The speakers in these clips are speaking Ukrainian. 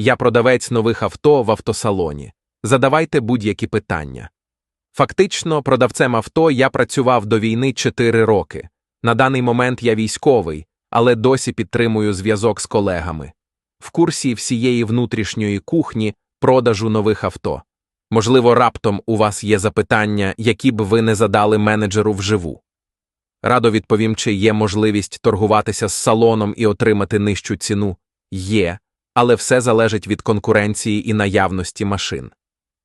Я продавець нових авто в автосалоні. Задавайте будь-які питання. Фактично, продавцем авто я працював до війни 4 роки. На даний момент я військовий, але досі підтримую зв'язок з колегами. В курсі всієї внутрішньої кухні продажу нових авто. Можливо, раптом у вас є запитання, які б ви не задали менеджеру вживу. Радо відповім, чи є можливість торгуватися з салоном і отримати нижчу ціну. Є, але все залежить від конкуренції і наявності машин.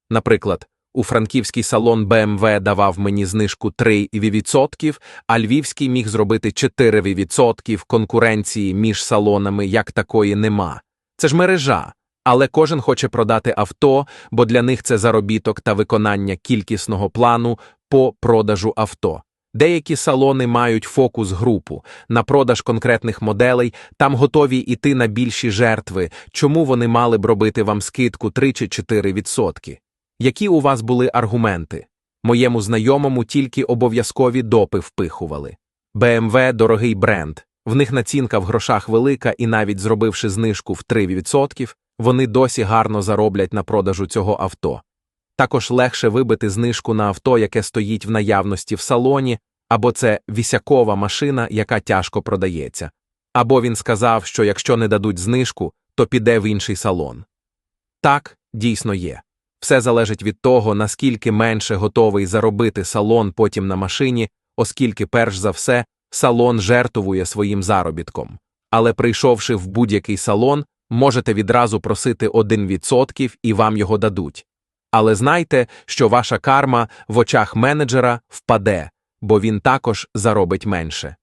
Наприклад, у франківський салон BMW давав мені знижку 3%, а львівський міг зробити 4% конкуренції між салонами як такої нема. Це ж мережа, але кожен хоче продати авто, бо для них це заробіток та виконання кількісного плану по продажу авто. Деякі салони мають фокус групу на продаж конкретних моделей, там готові йти на більші жертви, чому вони мали б робити вам скидку 3 чи 4%. Які у вас були аргументи? Моєму знайомому тільки обов'язкові допи впихували. BMW – дорогий бренд, в них націнка в грошах велика, і навіть зробивши знижку в 3%, вони досі гарно зароблять на продажу цього авто. Також легше вибити знижку на авто, яке стоїть в наявності в салоні, або це вісякова машина, яка тяжко продається. Або він сказав, що якщо не дадуть знижку, то піде в інший салон. Так, дійсно є. Все залежить від того, наскільки менше готовий заробити салон потім на машині, оскільки, перш за все, салон жертвує своїм заробітком. Але прийшовши в будь-який салон, можете відразу просити 1% і вам його дадуть. Але знайте, що ваша карма в очах менеджера впаде, бо він також заробить менше.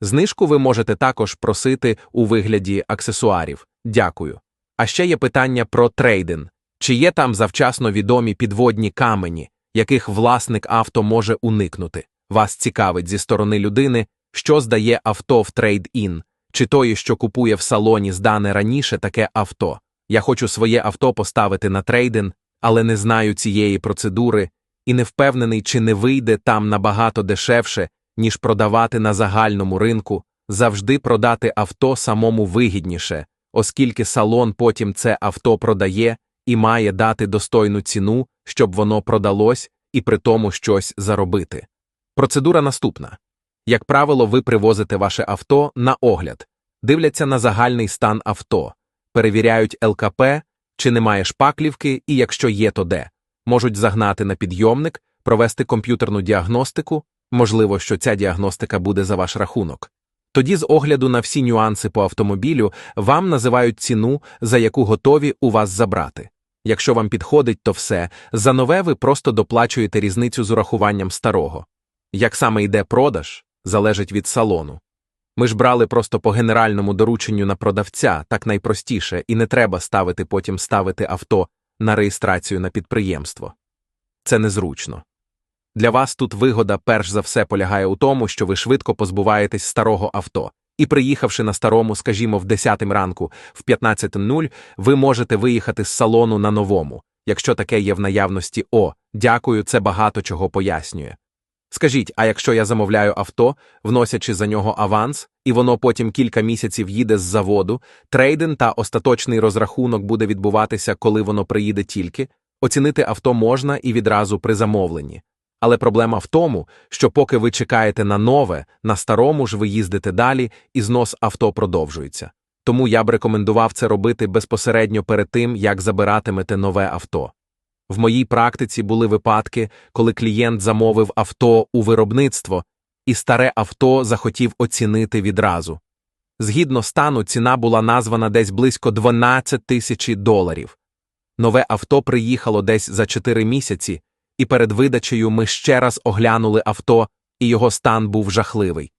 Знижку ви можете також просити у вигляді аксесуарів. Дякую. А ще є питання про трейдинг. Чи є там завчасно відомі підводні камені, яких власник авто може уникнути? Вас цікавить зі сторони людини, що здає авто в трейд-ін, чи тої, що купує в салоні здане раніше таке авто. Я хочу своє авто поставити на трейдин, але не знаю цієї процедури і не впевнений, чи не вийде там набагато дешевше, ніж продавати на загальному ринку, завжди продати авто самому вигідніше, оскільки салон потім це авто продає і має дати достойну ціну, щоб воно продалось і при тому щось заробити. Процедура наступна. Як правило, ви привозите ваше авто на огляд, дивляться на загальний стан авто, перевіряють ЛКП, чи немає шпаклівки, і якщо є, то де. Можуть загнати на підйомник, провести комп'ютерну діагностику, можливо, що ця діагностика буде за ваш рахунок. Тоді, з огляду на всі нюанси по автомобілю, вам називають ціну, за яку готові у вас забрати. Якщо вам підходить, то все, за нове ви просто доплачуєте різницю з урахуванням старого. Як саме йде продаж, залежить від салону. Ми ж брали просто по генеральному дорученню на продавця, так найпростіше, і не треба ставити потім ставити авто на реєстрацію на підприємство. Це незручно. Для вас тут вигода перш за все полягає у тому, що ви швидко позбуваєтесь старого авто, і, приїхавши на старому, скажімо, в 10 ранку, в 15.00, ви можете виїхати з салону на новому, якщо таке є в наявності О, дякую, це багато чого пояснює. Скажіть, а якщо я замовляю авто, вносячи за нього аванс, і воно потім кілька місяців їде з заводу, трейдинг та остаточний розрахунок буде відбуватися, коли воно приїде тільки, оцінити авто можна і відразу при замовленні. Але проблема в тому, що поки ви чекаєте на нове, на старому ж ви їздите далі, і знос авто продовжується. Тому я б рекомендував це робити безпосередньо перед тим, як забиратимете нове авто. В моїй практиці були випадки, коли клієнт замовив авто у виробництво, і старе авто захотів оцінити відразу. Згідно стану, ціна була названа десь близько 12 тисяч доларів. Нове авто приїхало десь за 4 місяці, і перед видачею ми ще раз оглянули авто, і його стан був жахливий.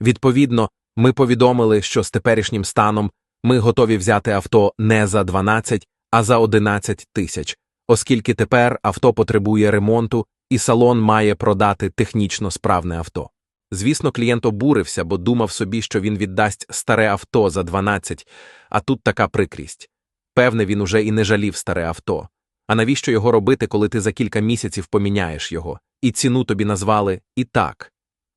Відповідно, ми повідомили, що з теперішнім станом ми готові взяти авто не за 12, а за 11 тисяч оскільки тепер авто потребує ремонту і салон має продати технічно справне авто. Звісно, клієнт обурився, бо думав собі, що він віддасть старе авто за 12, а тут така прикрість. Певне, він уже і не жалів старе авто. А навіщо його робити, коли ти за кілька місяців поміняєш його, і ціну тобі назвали і так.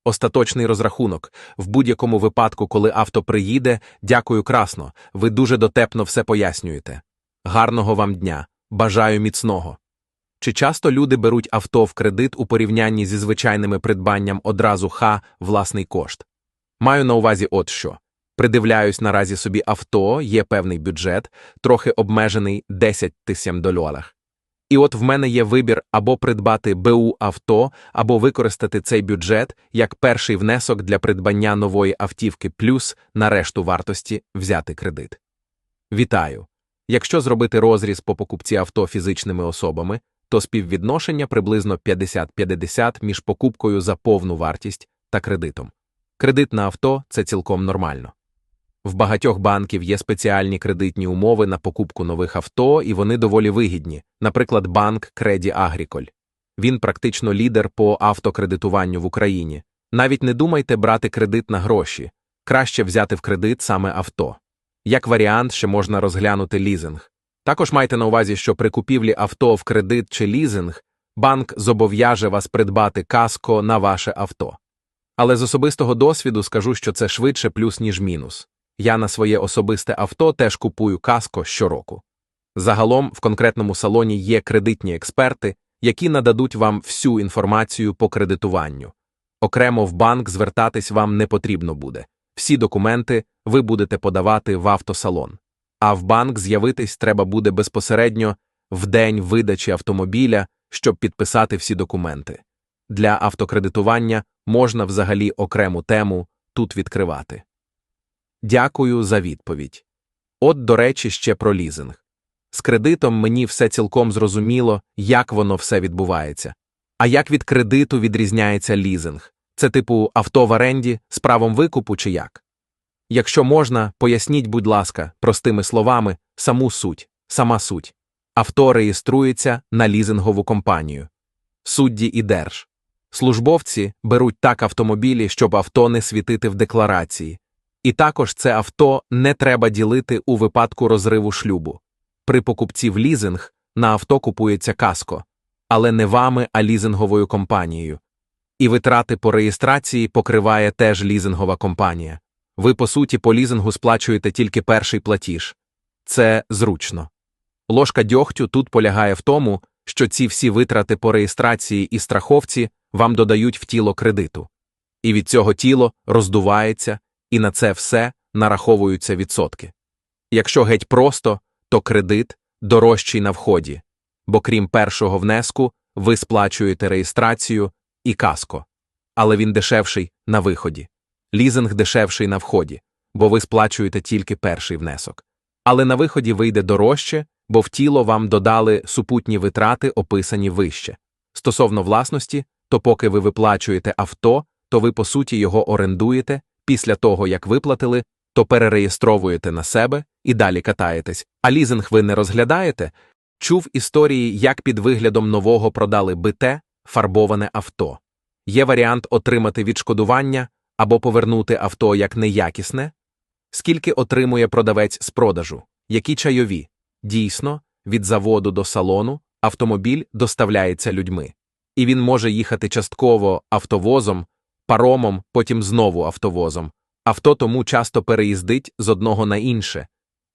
Остаточний розрахунок в будь-якому випадку, коли авто приїде, дякую красно, ви дуже дотепно все пояснюєте. Гарного вам дня. Бажаю міцного. Чи часто люди беруть авто в кредит у порівнянні зі звичайними придбанням одразу ха власний кошт? Маю на увазі от що. Придивляюсь наразі собі авто, є певний бюджет, трохи обмежений 10 тисяч доларів. І от в мене є вибір або придбати БУ авто, або використати цей бюджет як перший внесок для придбання нової автівки, плюс на решту вартості взяти кредит. Вітаю! Якщо зробити розріз по покупці авто фізичними особами, то співвідношення приблизно 50-50 між покупкою за повну вартість та кредитом. Кредит на авто це цілком нормально. В багатьох банків є спеціальні кредитні умови на покупку нових авто, і вони доволі вигідні, наприклад, банк Креді Агріколь. Він практично лідер по автокредитуванню в Україні. Навіть не думайте брати кредит на гроші, краще взяти в кредит саме авто. Як варіант, ще можна розглянути лізинг. Також майте на увазі, що при купівлі авто в кредит чи лізинг банк зобов'яже вас придбати каско на ваше авто. Але з особистого досвіду скажу, що це швидше плюс, ніж мінус. Я на своє особисте авто теж купую каско щороку. Загалом в конкретному салоні є кредитні експерти, які нададуть вам всю інформацію по кредитуванню. Окремо в банк звертатись вам не потрібно буде. Всі документи ви будете подавати в автосалон. А в банк з'явитись треба буде безпосередньо в день видачі автомобіля, щоб підписати всі документи. Для автокредитування можна взагалі окрему тему тут відкривати. Дякую за відповідь. От, до речі, ще про лізинг. З кредитом мені все цілком зрозуміло, як воно все відбувається. А як від кредиту відрізняється лізинг? Це типу авто в оренді з правом викупу чи як? Якщо можна, поясніть, будь ласка, простими словами, саму суть, сама суть. Авто реєструється на лізингову компанію. Судді і держ. Службовці беруть так автомобілі, щоб авто не світити в декларації. І також це авто не треба ділити у випадку розриву шлюбу. При покупці в лізинг на авто купується каско, але не вами, а лізинговою компанією. І витрати по реєстрації покриває теж лізингова компанія. Ви, по суті, по лізингу сплачуєте тільки перший платіж. Це зручно. Ложка дьогтю тут полягає в тому, що ці всі витрати по реєстрації і страховці вам додають в тіло кредиту. І від цього тіло роздувається, і на це все нараховуються відсотки. Якщо геть просто, то кредит дорожчий на вході, бо крім першого внеску, ви сплачуєте реєстрацію і каско, але він дешевший на виході. Лізинг дешевший на вході, бо ви сплачуєте тільки перший внесок. Але на виході вийде дорожче, бо в тіло вам додали супутні витрати, описані вище. Стосовно власності, то поки ви виплачуєте авто, то ви по суті його орендуєте, після того як виплатили, то перереєстровуєте на себе і далі катаєтесь. А лізинг ви не розглядаєте? Чув історії, як під виглядом нового продали бите, фарбоване авто. Є варіант отримати відшкодування або повернути авто як неякісне, скільки отримує продавець з продажу, які чайові. Дійсно, від заводу до салону автомобіль доставляється людьми, і він може їхати частково автовозом, паромом, потім знову автовозом. Авто тому часто переїздить з одного на інше.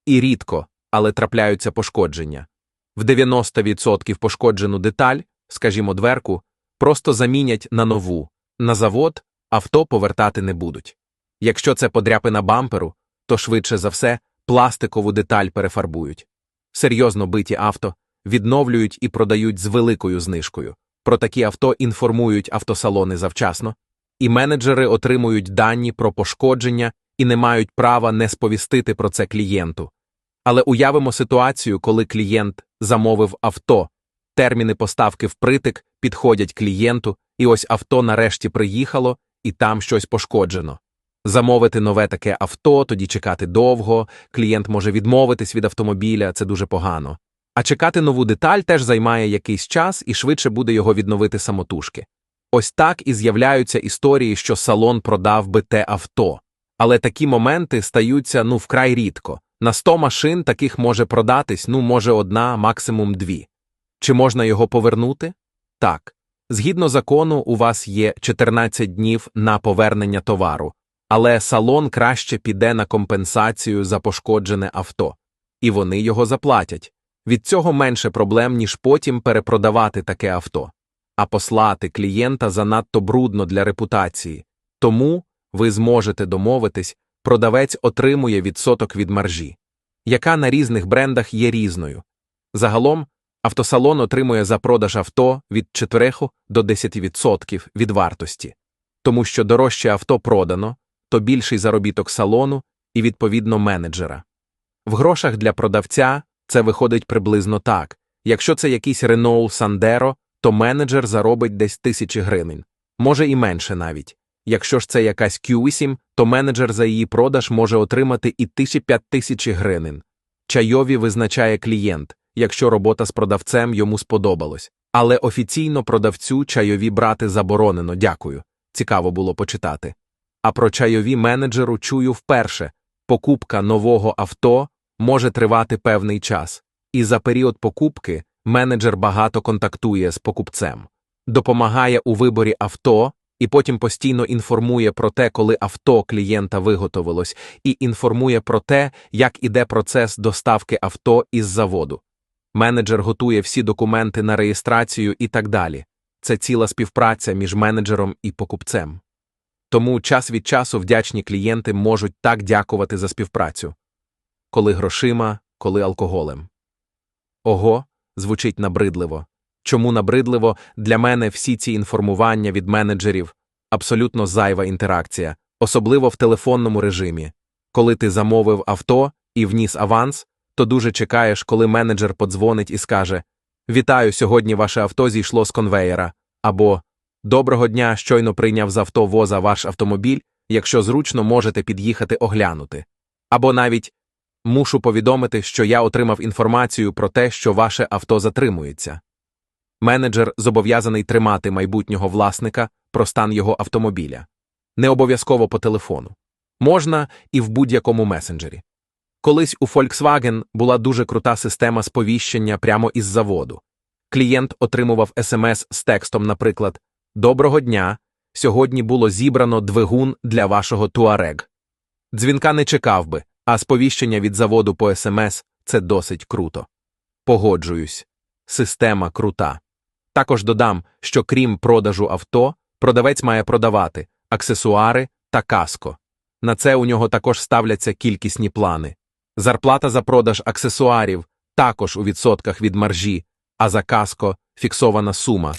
І рідко, але трапляються пошкодження. В 90% пошкоджену деталь, скажімо, дверку, просто замінять на нову. На завод авто повертати не будуть. Якщо це подряпина бамперу, то швидше за все пластикову деталь перефарбують. Серйозно биті авто відновлюють і продають з великою знижкою. Про такі авто інформують автосалони завчасно, і менеджери отримують дані про пошкодження і не мають права не сповістити про це клієнту. Але уявимо ситуацію, коли клієнт замовив авто, терміни поставки впритик підходять клієнту, і ось авто нарешті приїхало, і там щось пошкоджено. Замовити нове таке авто, тоді чекати довго, клієнт може відмовитись від автомобіля, це дуже погано. А чекати нову деталь теж займає якийсь час і швидше буде його відновити самотужки. Ось так і з'являються історії, що салон продав би те авто. Але такі моменти стаються ну вкрай рідко. На 100 машин таких може продатись, ну, може, одна, максимум дві. Чи можна його повернути? Так. Згідно закону, у вас є 14 днів на повернення товару, але салон краще піде на компенсацію за пошкоджене авто, і вони його заплатять. Від цього менше проблем, ніж потім перепродавати таке авто. А послати клієнта занадто брудно для репутації. Тому ви зможете домовитись, продавець отримує відсоток від маржі, яка на різних брендах є різною. Загалом, автосалон отримує за продаж авто від 4 до 10% від вартості, тому що дорожче авто продано, то більший заробіток салону і, відповідно, менеджера. В грошах для продавця це виходить приблизно так. Якщо це якийсь Renault Sandero, то менеджер заробить десь тисячі гривень, може і менше навіть. Якщо ж це якась Q8, то менеджер за її продаж може отримати і тисячі п'ять тисячі гривень. Чайові визначає клієнт, якщо робота з продавцем йому сподобалось. Але офіційно продавцю чайові брати заборонено, дякую. Цікаво було почитати. А про чайові менеджеру чую вперше покупка нового авто може тривати певний час, і за період покупки менеджер багато контактує з покупцем, допомагає у виборі авто і потім постійно інформує про те, коли авто клієнта виготовилось, і інформує про те, як іде процес доставки авто із заводу. Менеджер готує всі документи на реєстрацію і так далі. Це ціла співпраця між менеджером і покупцем. Тому час від часу вдячні клієнти можуть так дякувати за співпрацю коли грошима, коли алкоголем. Ого, звучить набридливо. Чому набридливо для мене всі ці інформування від менеджерів абсолютно зайва інтеракція, особливо в телефонному режимі. Коли ти замовив авто і вніс аванс, то дуже чекаєш, коли менеджер подзвонить і скаже Вітаю, сьогодні ваше авто зійшло з конвеєра. або Доброго дня, щойно прийняв з авто воза ваш автомобіль, якщо зручно можете під'їхати оглянути. Або навіть Мушу повідомити, що я отримав інформацію про те, що ваше авто затримується. Менеджер зобов'язаний тримати майбутнього власника про стан його автомобіля. Не обов'язково по телефону. Можна і в будь-якому месенджері. Колись у Volkswagen була дуже крута система сповіщення прямо із заводу. Клієнт отримував смс з текстом, наприклад, Доброго дня! Сьогодні було зібрано двигун для вашого туарег. Дзвінка не чекав би, а сповіщення від заводу по СМС це досить круто. Погоджуюсь. Система крута. Також додам, що крім продажу авто, продавець має продавати аксесуари та каско. На це у нього також ставляться кількісні плани. Зарплата за продаж аксесуарів також у відсотках від маржі, а за каско фіксована сума